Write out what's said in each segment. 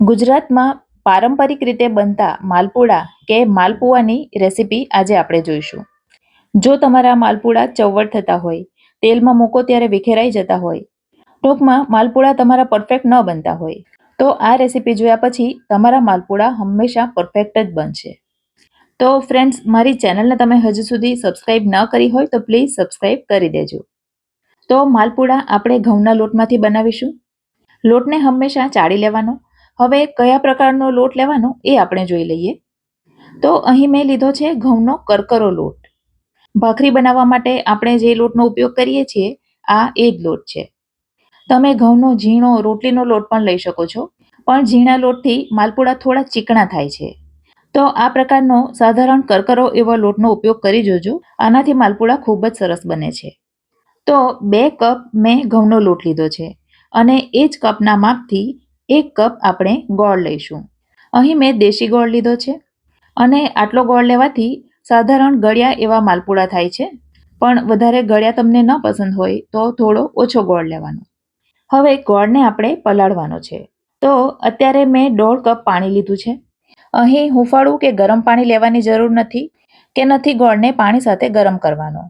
ગુજરાતમાં પારંપરિક રીતે બનતા માલપુડા કે માલપુઆની રેસીપી આજે આપણે જોઈશું. જો તમારા માલપુડા ચવડ થતા હોય, તેલમાં મૂકો ત્યારે વિખેરાઈ જતા હોય, ટૂંકમાં માલપુડા તમારા પરફેક્ટ ન બનતા હોય, તો આ રેસીપી જોયા પછી તમારા માલપુડા હંમેશા પરફેક્ટ જ બનશે. તો ફ્રેન્ડ્સ, મારી ચેનલને તમે હજુ સુધી સબસ્ક્રાઈબ ન કરી હોય તો પ્લીઝ સબસ્ક્રાઈબ કરી દેજો. તો માલપુડા આપણે ઘઉંના લોટમાંથી બનાવીશું. લોટને હંમેશા ચાળી લેવાનો હવે કયા પ્રકારનો લોટ લેવાનો એ આપણે જોઈ લઈએ. તો અહીં મેં લીધો છે ઘઉંનો કરકરો લોટ. ભાખરી બનાવવા માટે આપણે જે લોટનો ઉપયોગ કરીએ છીએ, આ એ જ લોટ છે. તમે ઘઉંનો ઝીણો, રોટલીનો લોટ પણ લઈ શકો છો, પણ ઝીણા લોટથી માલપુડા થોડા ચીકણા થાય છે. તો આ પ્રકારનો સાધારણ કરકરો એવો લોટનો ઉપયોગ કરી જોજો, આનાથી માલપુડા ખૂબ જ સરસ બને છે. તો બે કપ મેં ઘઉંનો લોટ લીધો છે, અને એ જ કપના માપથી એક કપ આપણે ગોળ લઈશું. અહીં મેં દેશી ગોળ લીધો છે અને આટલો ગોળ લેવાથી સાધારણ ગળ્યા એવા માલપુડા થાય છે. પણ વધારે ગળ્યા તમને ન પસંદ હોય તો થોડો ઓછો ગોળ લેવાનો. હવે ગોળને આપણે પલાળવાનો છે. તો અત્યારે મેં દોઢ કપ પાણી લીધું છે. અહીં હુંફાળું કે ગરમ પાણી લેવાની જરૂર નથી કે નથી ગોળને પાણી સાથે ગરમ કરવાનો.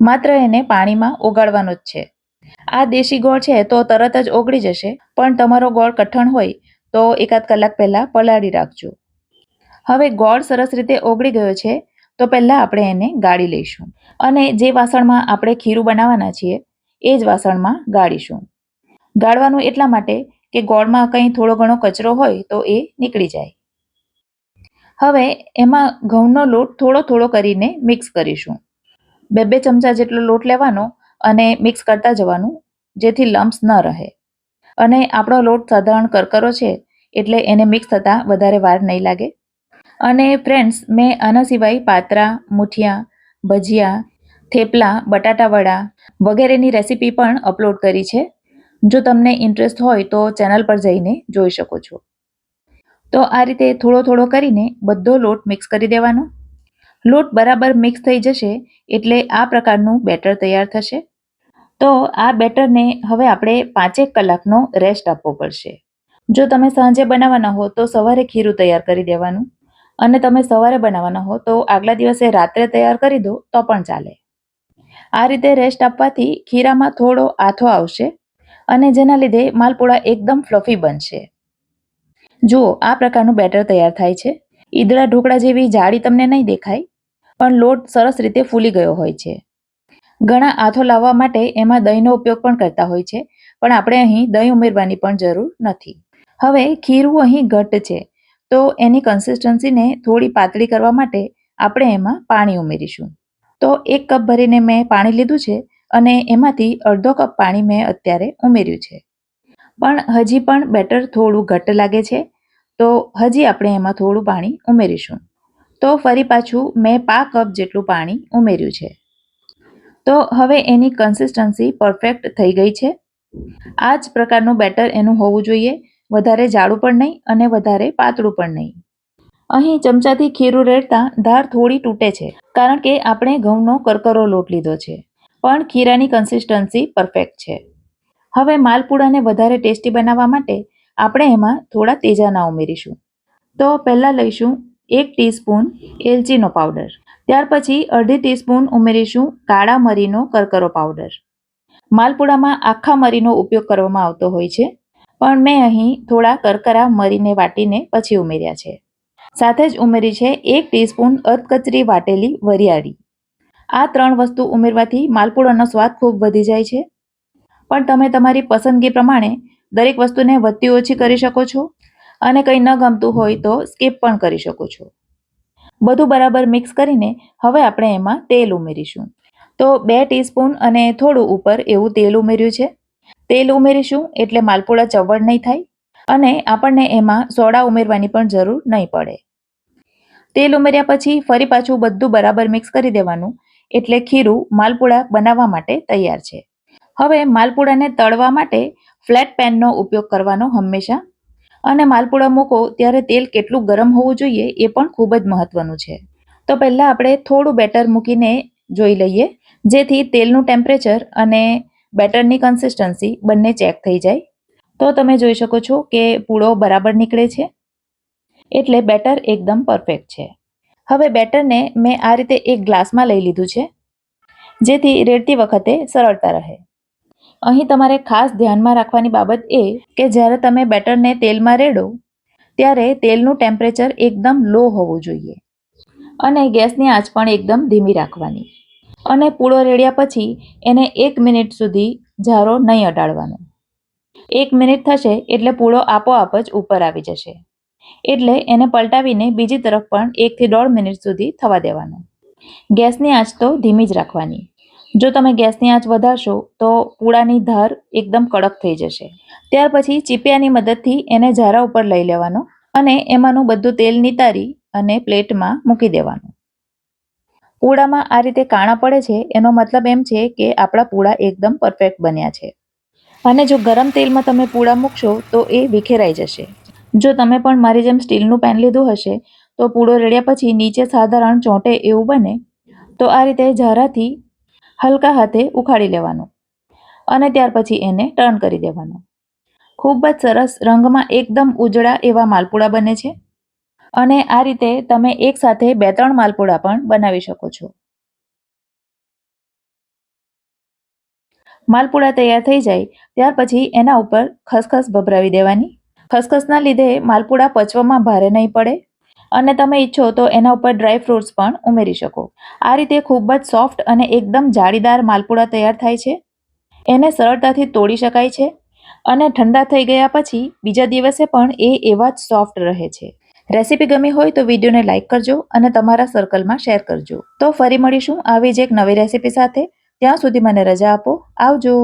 માત્ર એને પાણીમાં ઓગાળવાનો જ છે. આ દેશી ગોળ છે તો તરત જ ઓગળી જશે. પણ તમારો ગોળ કઠણ હોય તો એકાદ કલાક પહેલા પલાળી રાખજો. હવે ગોળ સરસ રીતે ઓગળી ગયો છે તો પહેલા આપણે એને ગાળી લઈશું. અને જે વાસણમાં આપણે ખીરું બનાવવાના છીએ, એ જ વાસણમાં ગાળીશું. ગાળવાનું એટલા માટે કે ગોળમાં કંઈ થોડો ઘણો કચરો હોય તો એ નીકળી જાય. હવે એમાં ઘઉંનો લોટ થોડો થોડો કરીને મિક્સ કરીશું. બે બે ચમચા જેટલો લોટ લેવાનો અને મિક્સ કરતા જવાનું, જેથી લમ્સ ન રહે. અને આપણો લોટ સાધારણ કરકરો છે, એટલે એને મિક્સ થતાં વધારે વાર નહીં લાગે. અને ફ્રેન્ડ્સ મેં આના સિવાય પાત્રા, મુઠિયા, ભજીયા, થેપલા, બટાટા વડા વગેરેની રેસીપી પણ અપલોડ કરી છે. જો તમને ઇન્ટરેસ્ટ હોય તો ચેનલ પર જઈને જોઈ શકો છો. તો આ રીતે થોડો થોડો કરીને બધો લોટ મિક્સ કરી દેવાનો. લોટ બરાબર મિક્સ થઈ જશે, એટલે આ પ્રકારનું બેટર તૈયાર થશે. તો આ બેટરને હવે આપણે પાંચેક કલાકનો રેસ્ટ આપવો પડશે. જો તમે સાંજે બનાવવાના હો તો સવારે ખીરું તૈયાર કરી દેવાનું અને તમે સવારે બનાવવાના હો તો આગલા દિવસે રાત્રે તૈયાર કરી દો તો પણ ચાલે. આ રીતે રેસ્ટ આપવાથી ખીરામાં થોડો આથો આવશે અને જેના લીધે માલપુડા એકદમ ફ્લફી બનશે. જુઓ, આ પ્રકારનું બેટર તૈયાર થાય છે. ઈદળા ઢોકળા જેવી જાળી તમને નહીં દેખાય, પણ લોટ સરસ રીતે ફૂલી ગયો હોય છે. ઘણા આથો લાવવા માટે એમાં દહીંનો ઉપયોગ પણ કરતા હોય છે, પણ આપણે અહીં દહીં ઉમેરવાની પણ જરૂર નથી. હવે ખીરું અહીં ઘટ્ટ છે, તો એની કન્સિસ્ટન્સીને થોડી પાતળી કરવા માટે આપણે એમાં પાણી ઉમેરીશું. તો એક કપ ભરીને મેં પાણી લીધું છે અને એમાંથી અડધો કપ પાણી મેં અત્યારે ઉમેર્યું છે. પણ હજી પણ બેટર થોડું ઘટ્ટ લાગે છે, તો હજી આપણે એમાં થોડું પાણી ઉમેરીશું. તો ફરી પાછું મેં પા કપ જેટલું પાણી ઉમેર્યું છે. તો હવે એની કન્સિસ્ટન્સી પરફેક્ટ થઈ ગઈ છે. આ જ પ્રકારનું બેટર એનું હોવું જોઈએ. વધારે જાડું પણ નહીં અને વધારે પાતળું પણ નહીં. અહીં ચમચાથી ખીરું રેડતા ધાર થોડી તૂટે છે, કારણ કે આપણે ઘઉંનો કરકરો લોટ લીધો છે. પણ ખીરાની કન્સિસ્ટન્સી પરફેક્ટ છે. હવે માલપુડાને વધારે ટેસ્ટી બનાવવા માટે આપણે એમાં થોડા તેજાના ઉમેરીશું. તો પહેલાં લઈશું એક ટીસ્પૂન એલચીનો પાવડર. ત્યાર પછી અડધી ટીસ્પૂન ઉમેરીશું કાળા મરીનો કરકરો પાવડર. માલપુડામાં આખા મરીનો ઉપયોગ કરવામાં આવતો હોય છે, પણ મેં અહીં થોડા કરકરા મરીને વાટીને પછી ઉમેર્યા છે. સાથે જ ઉમેરી છે એક ટીસ્પૂન અધકચરી વાટેલી વરિયાળી. આ ત્રણ વસ્તુ ઉમેરવાથી માલપુડાનો સ્વાદ ખૂબ વધી જાય છે. પણ તમે તમારી પસંદગી પ્રમાણે દરેક વસ્તુને વધતી ઓછી કરી શકો છો અને કંઈ ન ગમતું હોય તો સ્કીપ પણ કરી શકો છો. બધું બરાબર મિક્સ કરીને હવે આપણે એમાં તેલ ઉમેરીશું. તો બે ટીસ્પૂન અને થોડું ઉપર એવું તેલ ઉમેર્યું છે. તેલ ઉમેરીશું એટલે માલપુડા ચવડ નહીં થાય અને આપણને એમાં સોડા ઉમેરવાની પણ જરૂર નહીં પડે. તેલ ઉમેર્યા પછી ફરી પાછું બધું બરાબર મિક્સ કરી દેવાનું એટલે ખીરું માલપુડા બનાવવા માટે તૈયાર છે. હવે માલપુડાને તળવા માટે ફ્લેટ પેનનો ઉપયોગ કરવાનો હંમેશા અને માલપુડા મૂકો ત્યારે તેલ કેટલું ગરમ હોવું જોઈએ એ પણ ખૂબ જ મહત્વનું છે. તો પહેલાં આપણે થોડું બેટર મૂકીને જોઈ લઈએ, જેથી તેલનું ટેમ્પરેચર અને બેટરની કન્સિસ્ટન્સી બંને ચેક થઈ જાય. તો તમે જોઈ શકો છો કે પૂળો બરાબર નીકળે છે, એટલે બેટર એકદમ પરફેક્ટ છે. હવે બેટરને મેં આ રીતે એક ગ્લાસમાં લઈ લીધું છે, જેથી રેડતી વખતે સરળતા રહે. અહીં તમારે ખાસ ધ્યાનમાં રાખવાની બાબત એ કે જ્યારે તમે બેટરને તેલમાં રેડો, ત્યારે તેલનું ટેમ્પરેચર એકદમ લો હોવું જોઈએ. અને ગેસની આંચ પણ એકદમ ધીમી રાખવાની. અને પૂળો રેડ્યા પછી એને એક મિનિટ સુધી ઝારો નહીં અડાડવાનો એક મિનિટ થશે એટલે પૂળો આપોઆપ જ ઉપર આવી જશે. એટલે એને પલટાવીને બીજી તરફ પણ એકથી દોઢ મિનિટ સુધી થવા દેવાનો. ગેસની આંચ તો ધીમી જ રાખવાની. જો તમે ગેસની આંચ વધારશો, તો પૂળાની ધાર એકદમ કડક થઈ જશે. ત્યાર પછી ચીપિયાની મદદથી એને ઝારા ઉપર લઈ લેવાનો અને એમાંનું બધું તેલ નિતારી અને પ્લેટમાં મૂકી દેવાનું. પૂળામાં આ રીતે કાણા પડે છે, એનો મતલબ એમ છે કે આપણા પૂળા એકદમ પરફેક્ટ બન્યા છે. અને જો ગરમ તેલમાં તમે પૂળા મૂકશો, તો એ વિખેરાઈ જશે. જો તમે પણ મારી જેમ સ્ટીલનું પેન લીધું હશે, તો પૂળો રેડ્યા પછી નીચે સાધારણ ચોંટે એવું બને, તો આ રીતે ઝારાથી હલકા હાથે ઉખાડી લેવાનું અને ત્યાર પછી એને ટર્ન કરી દેવાનું. ખૂબ જ સરસ રંગમાં એકદમ ઉજળા એવા માલપુડા બને છે અને આ રીતે તમે એકસાથે બે ત્રણ માલપુડા પણ બનાવી શકો છો. માલપુડા તૈયાર થઈ જાય ત્યાર પછી એના ઉપર ખસખસ ભભરાવી દેવાની. ખસખસના લીધે માલપુડા પચવામાં ભારે નહીં પડે અને તમે ઈચ્છો તો એના ઉપર ડ્રાય ફ્રૂટ્સ પણ ઉમેરી શકો. આ રીતે ખૂબ જ સોફ્ટ અને એકદમ જાળીદાર માલપુડા તૈયાર થાય છે. એને સરળતાથી તોડી શકાય છે અને ઠંડા થઈ ગયા પછી બીજા દિવસે પણ એ એવા જ સોફ્ટ રહે છે. રેસીપી ગમી હોય તો વિડીયોને લાઇક કરજો અને તમારા સર્કલમાં શેર કરજો. તો ફરી મળીશું આવી જ એક નવી રેસીપી સાથે. ત્યાં સુધી મને રજા આપો. આવજો.